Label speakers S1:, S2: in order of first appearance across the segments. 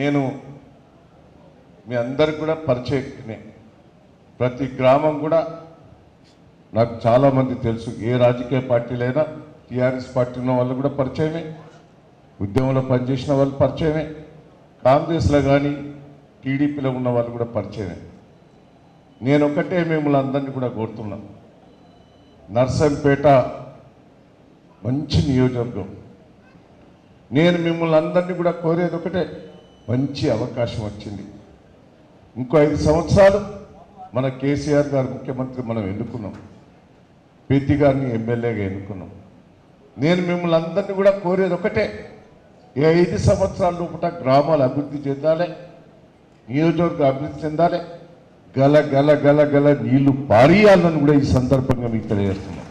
S1: నేను మీ అందరికి కూడా పరిచయనే ప్రతి గ్రామం కూడా నాకు చాలామంది తెలుసు. ఏ రాజకీయ పార్టీలైనా టీఆర్ఎస్ పార్టీ ఉన్న వాళ్ళు కూడా పరిచయమే ఉద్యమంలో పనిచేసిన వాళ్ళు పరిచయమే కాంగ్రెస్లో కానీ టీడీపీలో ఉన్న వాళ్ళు కూడా పరిచయమే. నేను ఒకటే మిమ్మల్ని అందరినీ కూడా కోరుతున్నాను నర్సంపేట మంచి నియోజకవర్గం. నేను మిమ్మల్ని అందరినీ కూడా కోరేది ఒకటే మంచి అవకాశం వచ్చింది. ఇంకో ఐదు సంవత్సరాలు మన కేసీఆర్ గారు ముఖ్యమంత్రి మనం ఎన్నుకున్నాం. పెద్ది గారిని ఎమ్మెల్యేగా ఎన్నుకున్నాం. నేను మిమ్మల్ని అందరినీ కూడా కోరేది ఒకటే ఈ ఐదు సంవత్సరాల లోపల గ్రామాలు అభివృద్ధి చెందాలి నియోజకవర్గం అభివృద్ధి చెందాలి గల గల గల గల నీళ్ళు పారియాలని కూడా ఈ సందర్భంగా మీకు తెలియజేస్తున్నాను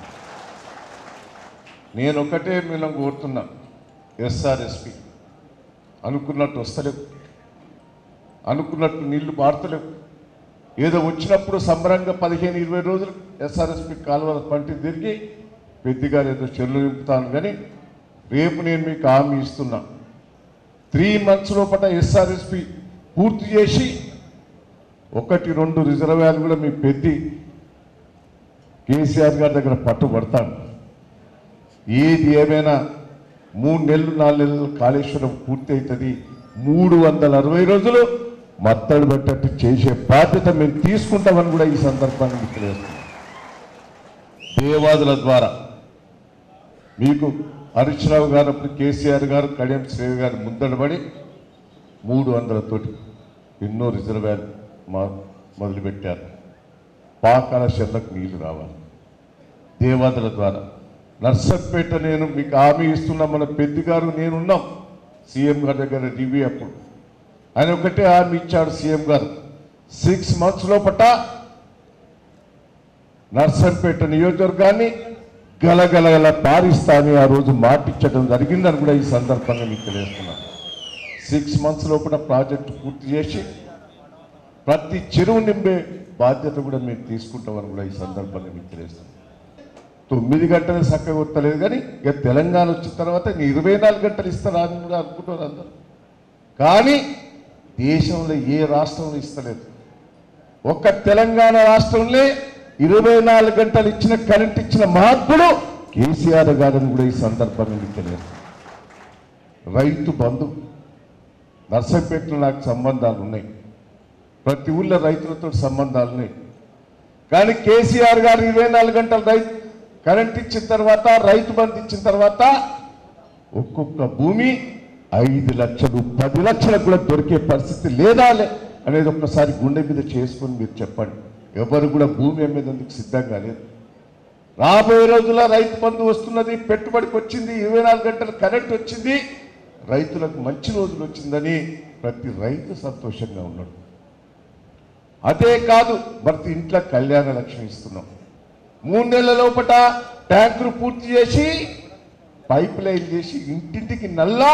S1: నేను ఒకటే మిమ్మల్ని కోరుతున్నా ఎస్ఆర్ఎస్పి అనుకున్నట్టు వస్తలేదు. అనుకున్నట్టు నీళ్ళు పారతలేవు. ఏదో వచ్చినప్పుడు సంబరంగా పదిహేను ఇరవై రోజులు ఎస్ఆర్ఎస్పి కాలువల పంటి తిరిగి పెద్దగారు ఏదో చెల్లు నింపుతాను కానీ రేపు నేను మీకు హామీ ఇస్తున్నా. త్రీ మంత్స్ లోపల ఎస్ఆర్ఎస్పి పూర్తి చేసి ఒకటి రెండు రిజర్వాయర్లు కూడా మీ పెద్ది కేసీఆర్ గారి దగ్గర పట్టుబడతాను. ఏది ఏమైనా మూడు నెలలు నాలుగు నెలలు కాళేశ్వరం పూర్తి అవుతుంది మూడు వందల అరవై రోజులు మత్తడి పట్టట్టు చేసే బాధ్యత మేము తీసుకుంటామని కూడా ఈ సందర్భాన్ని మీకు తెలియజేస్తున్నాం. దేవాదుల ద్వారా మీకు హరీష్ గారు అప్పుడు కేసీఆర్ గారు కడియం శ్రీ గారు ముందడబడి మూడు వందలతోటి ఎన్నో రిజర్వేర్ మా మొదలుపెట్టారు. పాకాల చెర్లకు నీళ్ళు రావాలి. దేవాదుల ద్వారా నర్సంపేట నేను మీకు హామీ ఇస్తున్నా. మన పెద్ద గారు నేనున్నాం. సీఎం గారి దగ్గర రివ్యూ అప్పుడు. ఆయన ఒకటే హామీ ఇచ్చాడు సీఎం గారు. సిక్స్ మంత్స్ లోపట నర్సంపేట నియోజకవర్గాన్ని గలగలగల పారిస్తాని ఆ రోజు మాటిచ్చడం జరిగిందని కూడా ఈ సందర్భంగా మీకు తెలియజేస్తున్నాను సిక్స్ మంత్స్ లోపల ప్రాజెక్టు పూర్తి చేసి ప్రతి చెరువు నింపే బాధ్యత కూడా మేము తీసుకుంటామని కూడా ఈ సందర్భంగా మీకు తెలియజేస్తున్నాను తొమ్మిది గంటలు చక్కగా కొట్టలేదు కానీ ఇక తెలంగాణ వచ్చిన తర్వాత ఇరవై నాలుగు గంటలు ఇస్తారా అని కూడా అనుకుంటున్నారు అందరూ. కానీ దేశంలో ఏ రాష్ట్రంలో ఇస్తలేదు. ఒక్క తెలంగాణ రాష్ట్రంలో ఇరవై నాలుగు గంటలు ఇచ్చిన కరెంట్ ఇచ్చిన మహాత్ముడు కేసీఆర్ గారిని కూడా ఈ సందర్భంగా తెలియదు రైతు బంధు నర్సంపేటలో నాకు సంబంధాలు ఉన్నాయి. ప్రతి ఊళ్ళో రైతులతో సంబంధాలు ఉన్నాయి. కానీ కేసీఆర్ గారు ఇరవై నాలుగు గంటలు రైతు కరెంట్ ఇచ్చిన తర్వాత రైతు బంధు ఇచ్చిన తర్వాత ఒక్కొక్క భూమి ఐదు లక్షలు పది లక్షలకు కూడా దొరికే పరిస్థితి లేదాలే అనేది ఒక్కసారి గుండె మీద చేసుకొని మీరు చెప్పండి. ఎవరు కూడా భూమి అమ్మేందుకు సిద్ధంగా లేదు రాబోయే రోజుల రైతు బంధు వస్తున్నది పెట్టుబడికి వచ్చింది ఇరవై నాలుగు గంటల కరెంట్ వచ్చింది రైతులకు మంచి రోజులు వచ్చిందని ప్రతి రైతు సంతోషంగా ఉన్నాడు. అదే కాదు ప్రతి ఇంట్లో కళ్యాణ లక్ష్యం ఇస్తున్నాం. మూడు నెలల లోపట ట్యాంకులు పూర్తి చేసి పైప్ లైన్ చేసి ఇంటింటికి నల్లా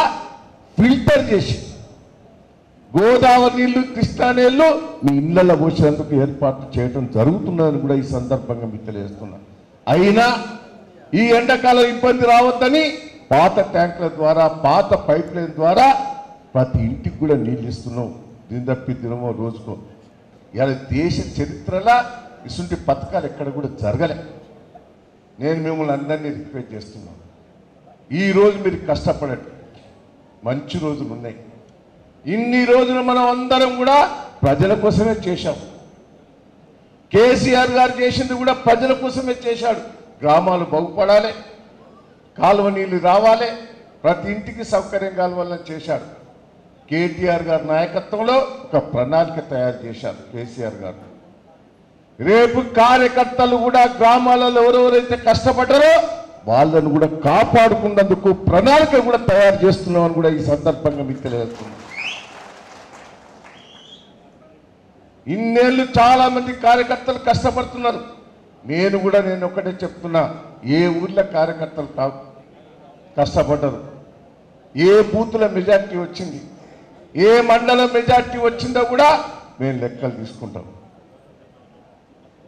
S1: ఫిల్టర్ చేసి గోదావరి నీళ్ళు కృష్ణా నీళ్ళు మీ ఇళ్ళలో పోసేందుకు ఏర్పాటు చేయడం జరుగుతున్నదని కూడా ఈ సందర్భంగా మీకు తెలియజేస్తున్నా. అయినా ఈ ఎండాకాలం ఇబ్బంది రావద్దని పాత ట్యాంకుల ద్వారా పాత పైప్ లైన్ ద్వారా ప్రతి ఇంటికి కూడా నీళ్ళు ఇస్తున్నాం. దీని తప్పి దినమో రోజుకో. ఇలా దేశ చరిత్రలా ఇటువంటి పథకాలు ఎక్కడ కూడా జరగలే. నేను మిమ్మల్ని అందరినీ రిక్వెస్ట్ చేస్తున్నాను. ఈరోజు మీరు కష్టపడండి మంచి రోజులు ఉన్నాయి. ఇన్ని రోజులు మనం అందరం కూడా ప్రజల కోసమే చేశాం. కేసీఆర్ గారు చేసింది కూడా ప్రజల కోసమే చేశాడు. గ్రామాలు బాగుపడాలి కాలువ నీళ్ళు రావాలి ప్రతి ఇంటికి సౌకర్యం కావాలని చేశాడు. కేటీఆర్ గారి నాయకత్వంలో ఒక ప్రణాళిక తయారు చేశారు కేసీఆర్ గారు. రేపు కార్యకర్తలు కూడా గ్రామాలలో ఎవరెవరైతే కష్టపడ్డారో వాళ్ళను కూడా కాపాడుకున్నందుకు ప్రణాళిక కూడా తయారు చేస్తున్నామని కూడా ఈ సందర్భంగా మీకు తెలియజేస్తున్నాం ఇన్నేళ్ళు చాలా మంది కార్యకర్తలు కష్టపడుతున్నారు. నేను కూడా నేను ఒకటే చెప్తున్నా ఏ ఊర్లో కార్యకర్తలు కా కష్టపడ్డరు? ఏ బూతుల మెజార్టీ వచ్చింది? ఏ మండలం మెజార్టీ వచ్చిందో కూడా మేము లెక్కలు తీసుకుంటాం.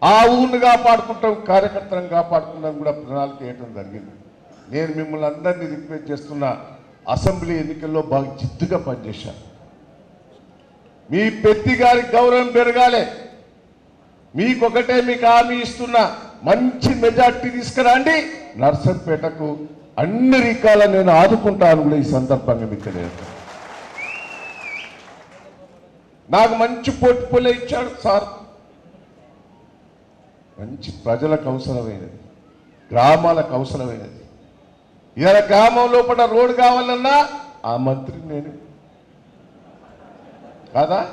S1: ఆ ఊరిని కాపాడుకుంటాం కార్యకర్తలను కాపాడుకుంటాం కూడా ప్రణాళిక వేయటం జరిగింది. నేను మిమ్మల్ని అందరినీ రిక్వెస్ట్ చేస్తున్న అసెంబ్లీ ఎన్నికల్లో బాగా జిద్దుగా పనిచేశాను మీ పెద్ది గారి గౌరవం పెరగాలి. మీకొకటే మీకు హామీ ఇస్తున్నా మంచి మెజార్టీ తీసుకురండి. నర్సంపేటకు అన్ని రకాల నేను ఆదుకుంటాను కూడా ఈ సందర్భంగా మీకు నాకు మంచి పోర్ట్ఫోలియో ఇచ్చాడు సార్. మంచి ప్రజలకు అవసరమైనది. గ్రామాలకు అవసరమైనది. ఇలా గ్రామం లోపల రోడ్డు కావాలన్నా ఆ మంత్రి నేను. కాదా?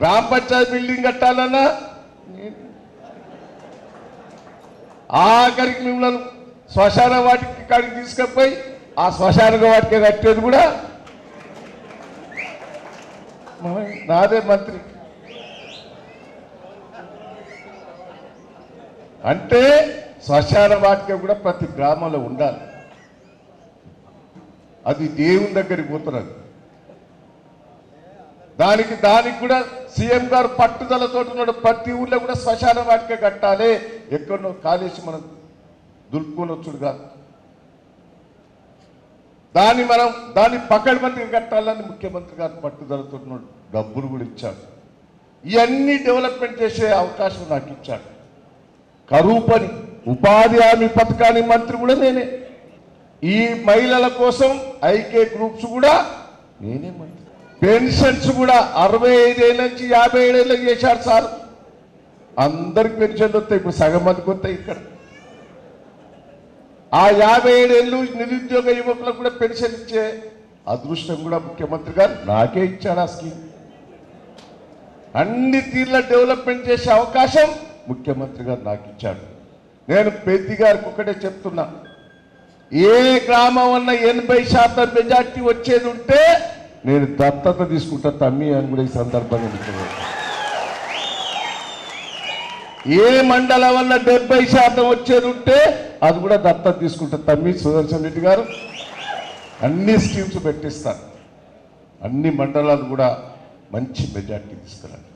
S1: గ్రామ పంచాయతీ బిల్డింగ్ కట్టాలన్నా నేను. ఆఖరికి మిమ్మల్ని శ్మశాన వాటికి కాడికి తీసుకుపోయి ఆ శ్మశాన వాటికి కట్టేది కూడా నాదే మంత్రి. అంటే శ్మశాన వాటిక కూడా ప్రతి గ్రామంలో ఉండాలి. అది దేవుని దగ్గరికి పోతున్నది. దానికి దానికి కూడా సీఎం గారు పట్టుదలతో ఉన్నాడు ప్రతి ఊర్లో కూడా శ్మశాన వాటిక కట్టాలి. ఎక్కడో కాలేసి మనం దులుపుకొని కాదు. దాన్ని మనం దాన్ని పకడ్బందీగా కట్టాలని ముఖ్యమంత్రి గారు పట్టుదలతో ఉన్నాడు డబ్బులు కూడా ఇచ్చాడు ఇవన్నీ డెవలప్మెంట్ చేసే అవకాశం నాకు ఇచ్చాడు కరువు పని ఉపాధి హామీ పథకాన్ని మంత్రి కూడా నేనే. ఈ మహిళల కోసం ఐకే గ్రూప్స్ కూడా నేనే మంత్రి. పెన్షన్స్ కూడా అరవై ఐదేళ్ళ నుంచి యాభై ఏడేళ్ళకి చేశారు సార్. అందరికి పెన్షన్లు వస్తాయి ఇప్పుడు సగం మందికి వస్తాయి ఇక్కడ. ఆ యాభై ఏడేళ్ళు నిరుద్యోగ యువకులకు కూడా పెన్షన్ ఇచ్చే అదృష్టం కూడా ముఖ్యమంత్రి గారు నాకే ఇచ్చాడు ఆ స్కీమ్. అన్ని తీర్ల డెవలప్మెంట్ చేసే అవకాశం ముఖ్యమంత్రి గారు నాకు ఇచ్చాడు. నేను పెద్ది గారికి ఒకటే చెప్తున్నా. ఏ గ్రామం అన్న ఎనభై శాతం మెజార్టీ వచ్చేది ఉంటే నేను దత్తత తీసుకుంటా తమ్మి అని కూడా ఈ సందర్భంగా మీకు ఏ మండలం వల్ల డెబ్బై శాతం వచ్చేది ఉంటే అది కూడా దత్తత తీసుకుంటా తమ్మి సుదర్శన్ రెడ్డి గారు. అన్ని స్కీమ్స్ పెట్టిస్తాను అన్ని మండలాలు కూడా మంచి మెజార్టీ తీసుకురండి.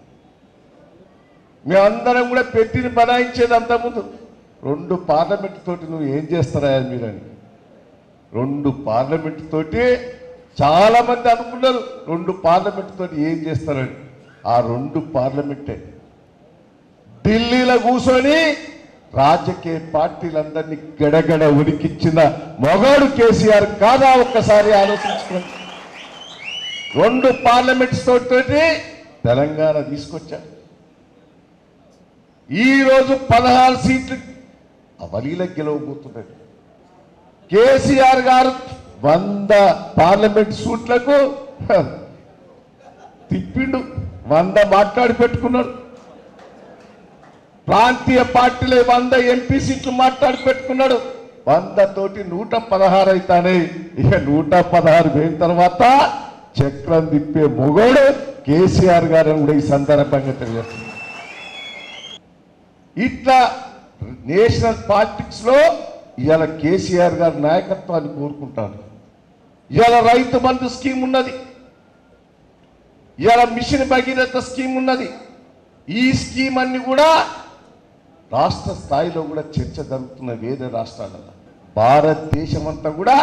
S1: మేమందరం కూడా పెట్టిని బనాయించేది అంతకుముందు. రెండు పార్లమెంట్ తోటి నువ్వు ఏం చేస్తారా మీరని. రెండు పార్లమెంట్ తోటి చాలామంది అనుకున్నారు రెండు పార్లమెంట్ తోటి ఏం చేస్తారని. ఆ రెండు పార్లమెంటే. ఢిల్లీలో కూర్చొని రాజకీయ పార్టీలందరినీ గడగడ ఉడికిచ్చిన మొగాడు కేసీఆర్ కాదా ఒక్కసారి ఆలోచించుకోండి రెండు పార్లమెంట్స్ తోటి తెలంగాణ తీసుకొచ్చాడు. ఈ రోజు పదహారు సీట్లు అవలీలకు గెలవబోతున్నాడు. కేసీఆర్ గారు వంద పార్లమెంట్ సూట్లకు తిప్పిండు వంద మాట్లాడి పెట్టుకున్నాడు ప్రాంతీయ పార్టీలే వంద ఎంపీ సీట్లు మాట్లాడి పెట్టుకున్నాడు. వంద తోటి నూట పదహారు అవుతానే ఇక నూట పదహారు పోయిన తర్వాత చక్రం తిప్పే మొగోడు కేసీఆర్ గారు కూడా ఈ సందర్భంగా తెలియజేస్తుంది ఇట్లా నేషనల్ పాలిటిక్స్లో ఇవాళ కేసీఆర్ గారి నాయకత్వాన్ని కోరుకుంటాను. ఇవాళ రైతు బంధు స్కీమ్ ఉన్నది. ఇవాళ మిషన్ భగీరథ స్కీమ్ ఉన్నది. ఈ స్కీమ్ అన్ని కూడా రాష్ట్ర స్థాయిలో కూడా చర్చ జరుగుతున్న వేరే రాష్ట్రాలలో. భారతదేశం అంతా కూడా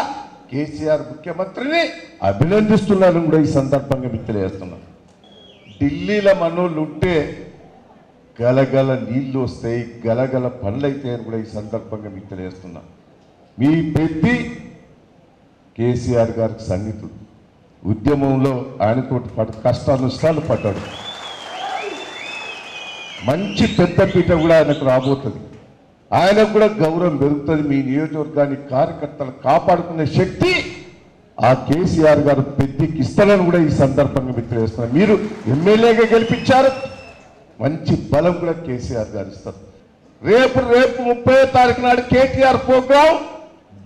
S1: కేసీఆర్ ముఖ్యమంత్రిని అభినందిస్తున్నారని కూడా ఈ సందర్భంగా మీకు తెలియజేస్తున్నాను. ఢిల్లీలో మనోళ్ళు ఉంటే గలగల నీళ్ళు వస్తాయి గలగల పనులు అవుతాయని కూడా ఈ సందర్భంగా మీకు తెలియజేస్తున్నా. మీ పెద్ది కేసీఆర్ గారికి సన్నిహితుడు. ఉద్యమంలో ఆయనతో పాటు కష్ట నష్టాలు పడ్డాడు. మంచి పెద్ద పీట కూడా ఆయనకు రాబోతుంది. ఆయనకు కూడా గౌరవం పెరుగుతుంది. మీ నియోజకవర్గాన్ని కార్యకర్తలు కాపాడుకునే శక్తి ఆ కేసీఆర్ గారు పెద్దకి ఇస్తారని కూడా ఈ సందర్భంగా మీకు తెలియజేస్తున్నారు మీరు ఎమ్మెల్యేగా గెలిపించారు. మంచి బలం కూడా కేసీఆర్ గారు ఇస్తారు. రేపు రేపు ముప్పై తారీఖు నాడు కేటీఆర్ ప్రోగ్రాం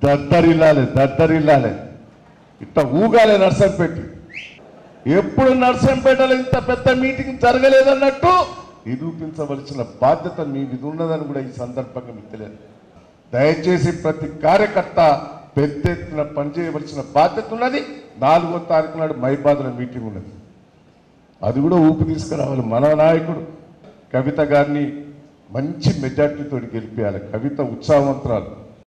S1: దద్దరిల్లాలి దద్దరిల్లాలి. ఇంత ఊగాలి నర్సంపేట. ఎప్పుడు నర్సంపేటలో ఇంత పెద్ద మీటింగ్ జరగలేదన్నట్టు నిరూపించవలసిన బాధ్యత మీ మీద ఉన్నదని కూడా ఈ సందర్భంగా మీకు తెలియదు. దయచేసి ప్రతి కార్యకర్త పెద్ద ఎత్తున పనిచేయవలసిన బాధ్యత ఉన్నది. నాలుగో తారీఖు నాడు మైబాద్లో మీటింగ్ ఉన్నది. అది కూడా ఊపి తీసుకురావాలి మన నాయకుడు. కవిత గారిని మంచి మెజార్టీతో గెలిపించాలి కవిత ఉత్సాహవంతురాలు.